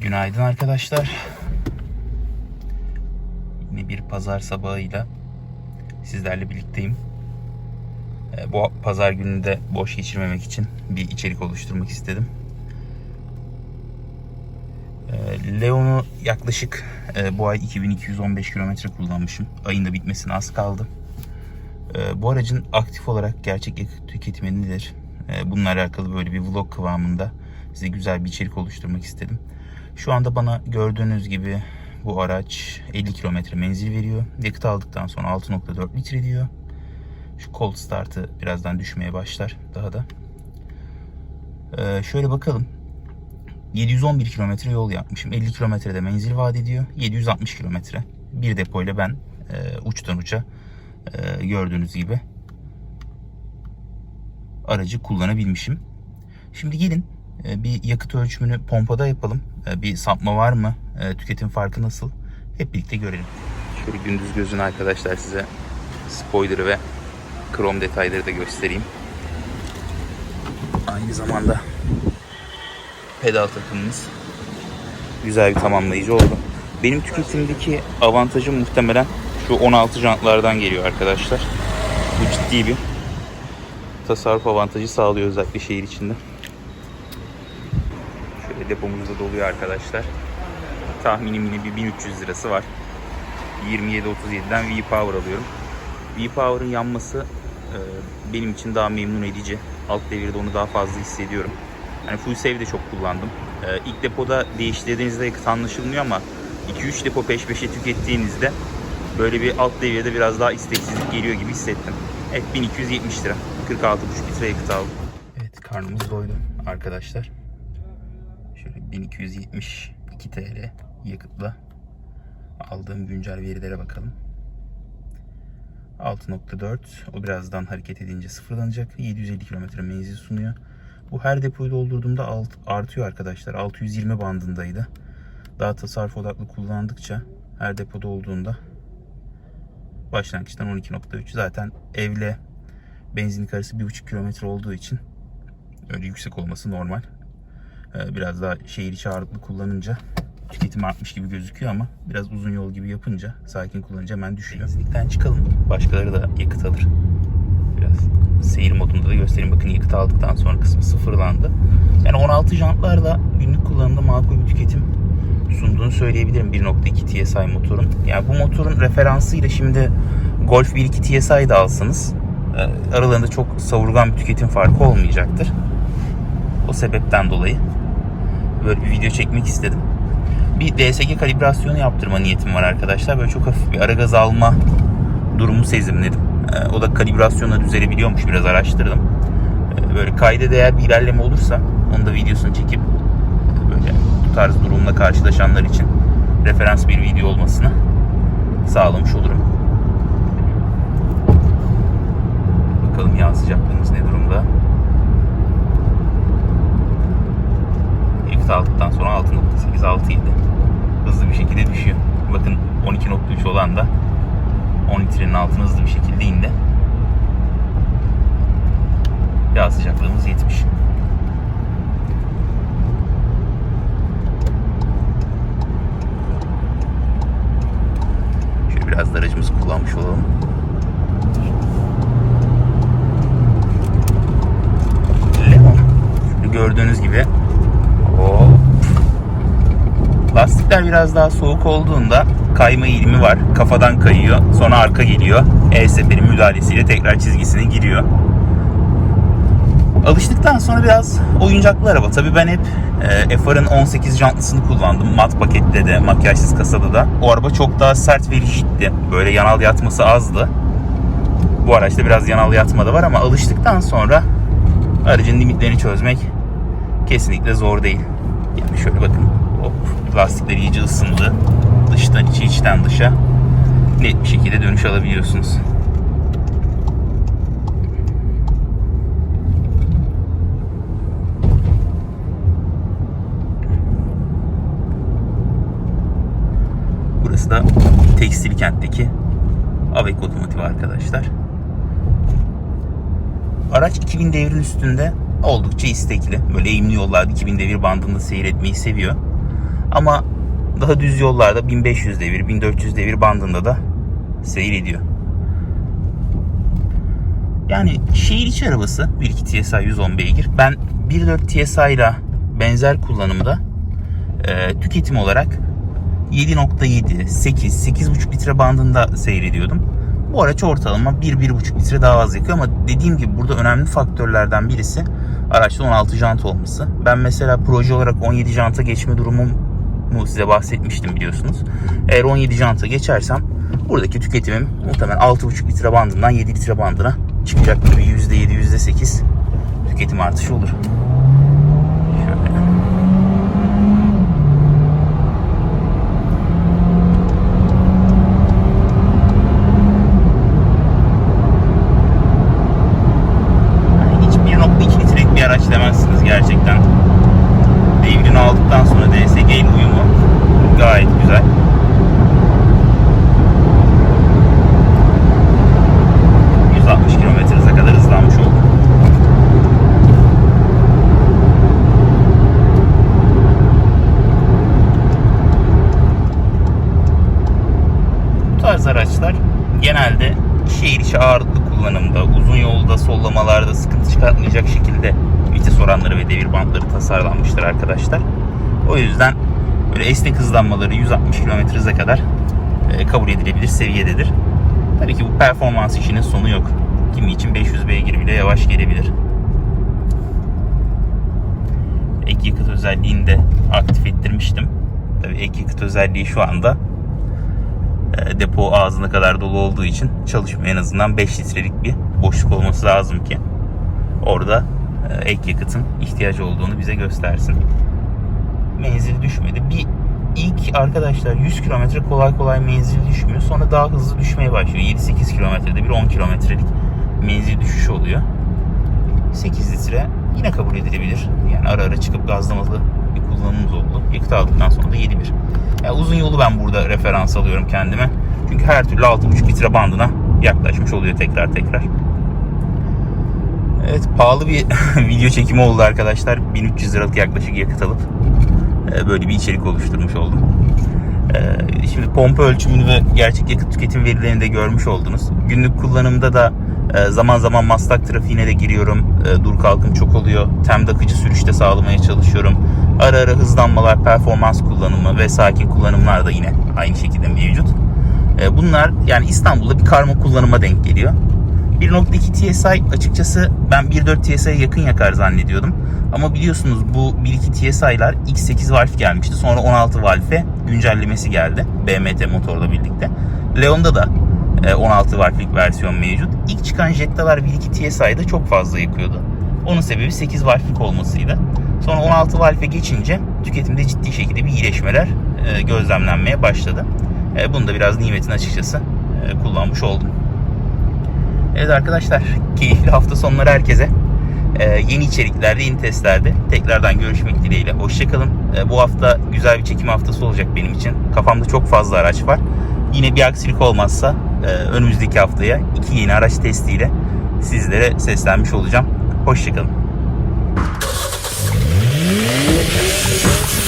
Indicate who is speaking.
Speaker 1: Günaydın arkadaşlar. Yine bir pazar sabahıyla sizlerle birlikteyim. Ee, Bu pazar gününü de boş geçirmemek için bir içerik oluşturmak istedim. Ee, Leon'u yaklaşık e, bu ay 2215 kilometre kullanmışım. Ayın da bitmesine az kaldı. Ee, Bu aracın aktif olarak gerçek yakıt tüketimi nedir? Bununla alakalı böyle bir vlog kıvamında size güzel bir içerik oluşturmak istedim. Şu anda bana gördüğünüz gibi bu araç 50 kilometre menzil veriyor. Yakıt aldıktan sonra 6.4 litre diyor. Şu cold startı birazdan düşmeye başlar daha da. Ee, şöyle bakalım. 711 kilometre yol yapmışım. 50 kilometrede menzil vaat ediyor. 760 kilometre. Bir depoyla ben e, uçtan uca e, gördüğünüz gibi aracı kullanabilmişim. Şimdi gelin e, bir yakıt ölçümünü pompada yapalım. E, Bir sapma var mı? E, Tüketim farkı nasıl? Hep birlikte görelim. Şöyle gündüz gözün arkadaşlar size spoiler ve krom detayları da göstereyim. Aynı zamanda pedal takımımız güzel bir tamamlayıcı oldu. Benim tüketimdeki avantajım muhtemelen şu 16 jantlardan geliyor arkadaşlar. Bu ciddi bir tasarruf avantajı sağlıyor özellikle şehir içinde. Şöyle depomuz da doluyor arkadaşlar. Tahminim yine bir 1300 lirası var. 27.37'den V-Power alıyorum. V-Power'ın yanması e, benim için daha memnun edici. Alt devirde onu daha fazla hissediyorum. Yani full save de çok kullandım. E, ilk depoda değiştirdiğinizde yakıt anlaşılmıyor ama 2-3 depo peş peşe tükettiğinizde böyle bir alt devirde biraz daha isteksizlik geliyor gibi hissettim. Evet 1270 lira. 46,5 litre yakıt aldım. Evet karnımız doydu arkadaşlar. Şöyle 1272 TL yakıtla aldığım güncel verilere bakalım. 6.4 o birazdan hareket edince sıfırlanacak. 750 kilometre menzil sunuyor. Bu her depoyu doldurduğumda alt, artıyor arkadaşlar. 620 bandındaydı. Daha tasarruf odaklı kullandıkça her depoda olduğunda başlangıçtan 12.3 zaten evle benzinlik arası 1.5 kilometre olduğu için öyle yüksek olması normal. Ee, Biraz daha şehir içi ağırlıklı kullanınca tüketim artmış gibi gözüküyor ama biraz uzun yol gibi yapınca sakin kullanınca hemen düşüyor. Benzinlikten çıkalım. Başkaları da yakıt alır. Biraz seyir modunda da göstereyim. Bakın yakıt aldıktan sonra kısmı sıfırlandı. Yani 16 jantlarla günlük kullanımda makul bir tüketim sunduğunu söyleyebilirim 1.2 TSI motorun. Yani bu motorun referansıyla şimdi Golf 1.2 TSI de alsanız e, aralarında çok savurgan bir tüketim farkı olmayacaktır. O sebepten dolayı böyle bir video çekmek istedim. Bir DSG kalibrasyonu yaptırma niyetim var arkadaşlar. Böyle çok hafif bir ara gaz alma durumu sezimledim. E, O da kalibrasyonla düzelebiliyormuş biraz araştırdım. E, Böyle kayda değer bir ilerleme olursa onu da videosunu çekip e, böyle bu tarz durumla karşılaşanlar için referans bir video olmasını sağlamış olurum. Bakalım yağ sıcaklığımız ne durumda. Yakıt aldıktan sonra 6.8 6 idi. Hızlı bir şekilde düşüyor. Bakın 12.3 olan da 10 litrenin altına hızlı bir şekilde indi. Yağ sıcaklığımız 70. Şöyle biraz da aracımızı kullanmış olalım. Şöyle gördüğünüz gibi o Lastikler biraz daha soğuk olduğunda kayma eğilimi var. Kafadan kayıyor. Sonra arka geliyor. El seferin müdahalesiyle tekrar çizgisine giriyor. Alıştıktan sonra biraz oyuncaklı araba. Tabii ben hep e, FR'ın 18 jantlısını kullandım. Mat pakette de, makyajsız kasada da. O araba çok daha sert ve rigiddi. Böyle yanal yatması azdı. Bu araçta biraz yanal yatma da var ama alıştıktan sonra aracın limitlerini çözmek kesinlikle zor değil. Yani şöyle bakın. Hop, lastikler iyice ısındı. Dıştan içe, içten dışa net bir şekilde dönüş alabiliyorsunuz. Burası da tekstil kentteki Avec Otomotiv arkadaşlar. Araç 2000 devrin üstünde oldukça istekli. Böyle eğimli yollarda 2000 devir bandında seyretmeyi seviyor. Ama daha düz yollarda 1500 devir, 1400 devir bandında da seyrediyor. Yani şehir içi arabası 1.2 TSI 110 beygir. Ben 1.4 TSI ile benzer kullanımda e, tüketim olarak 7.7, 8, 8.5 litre bandında seyrediyordum. Bu araç ortalama 1-1.5 litre daha az yakıyor ama dediğim gibi burada önemli faktörlerden birisi araçta 16 jant olması. Ben mesela proje olarak 17 janta geçme durumumu size bahsetmiştim biliyorsunuz. Eğer 17 janta geçersem buradaki tüketimim muhtemelen 6.5 litre bandından 7 litre bandına çıkacaktır. Bir %7, %8 tüketim artışı olur. Şöyle. Yani hiç 1.2 litrelik bir araç demezsiniz gerçekten. Devrini aldıktan sonra DSG ile uyumu gayet güzel. ...160 km hıza kadar hızlanmış oldum. Bu tarz araçlar genelde şehir içi ağırlıklı kullanımda, uzun yolda sollamalarda sıkıntı çıkartmayacak şekilde vites oranları ve devir bantları tasarlanmıştır arkadaşlar. O yüzden böyle esnek hızlanmaları 160 km hıza kadar e, kabul edilebilir seviyededir. Tabii ki bu performans işinin sonu yok. Kimi için 500 beygir bile yavaş gelebilir. Ek yakıt özelliğini de aktif ettirmiştim. Tabii ek yakıt özelliği şu anda depo ağzına kadar dolu olduğu için çalışmıyor. En azından 5 litrelik bir boşluk olması lazım ki orada e, ek yakıtın ihtiyacı olduğunu bize göstersin. Menzil düşmedi. Bir ilk arkadaşlar 100 kilometre kolay kolay menzil düşmüyor. Sonra daha hızlı düşmeye başlıyor. 7-8 kilometrede bir 10 kilometrelik menzil düşüşü oluyor. 8 litre yine kabul edilebilir. Yani ara ara çıkıp gazlamalı kullanımımız oldu. Yakıt aldıktan sonra da 7.1. Yani uzun yolu ben burada referans alıyorum kendime. Çünkü her türlü 6.5 litre bandına yaklaşmış oluyor tekrar tekrar. Evet pahalı bir video çekimi oldu arkadaşlar. 1300 liralık yaklaşık yakıt alıp e, böyle bir içerik oluşturmuş oldum. E, Şimdi pompa ölçümünü ve gerçek yakıt tüketim verilerini de görmüş oldunuz. Günlük kullanımda da e, zaman zaman Maslak trafiğine de giriyorum. Dur kalkım çok oluyor. Tem akıcı sürüşte sağlamaya çalışıyorum. Ara ara hızlanmalar, performans kullanımı ve sakin kullanımlar da yine aynı şekilde mevcut. E, Bunlar yani İstanbul'da bir karma kullanıma denk geliyor. 1.2 TSI açıkçası ben 1.4 TSI'ye yakın yakar zannediyordum. Ama biliyorsunuz bu 1.2 TSI'lar X8 valf gelmişti. Sonra 16 valfe güncellemesi geldi. BMT motorla birlikte. Leon'da da e, 16 valflik versiyon mevcut. İlk çıkan Jetta'lar 1.2 TSI'de çok fazla yakıyordu. Onun sebebi 8 valflik olmasıydı. Sonra 16 valfe geçince tüketimde ciddi şekilde bir iyileşmeler e, gözlemlenmeye başladı. E, Bunu da biraz nimetin açıkçası e, kullanmış oldum. Evet arkadaşlar keyifli hafta sonları herkese. Yeni içeriklerde, yeni testlerde tekrardan görüşmek dileğiyle. Hoşçakalın. Bu hafta güzel bir çekim haftası olacak benim için. Kafamda çok fazla araç var. Yine bir aksilik olmazsa önümüzdeki haftaya iki yeni araç testiyle sizlere seslenmiş olacağım. Hoşçakalın. Thank you.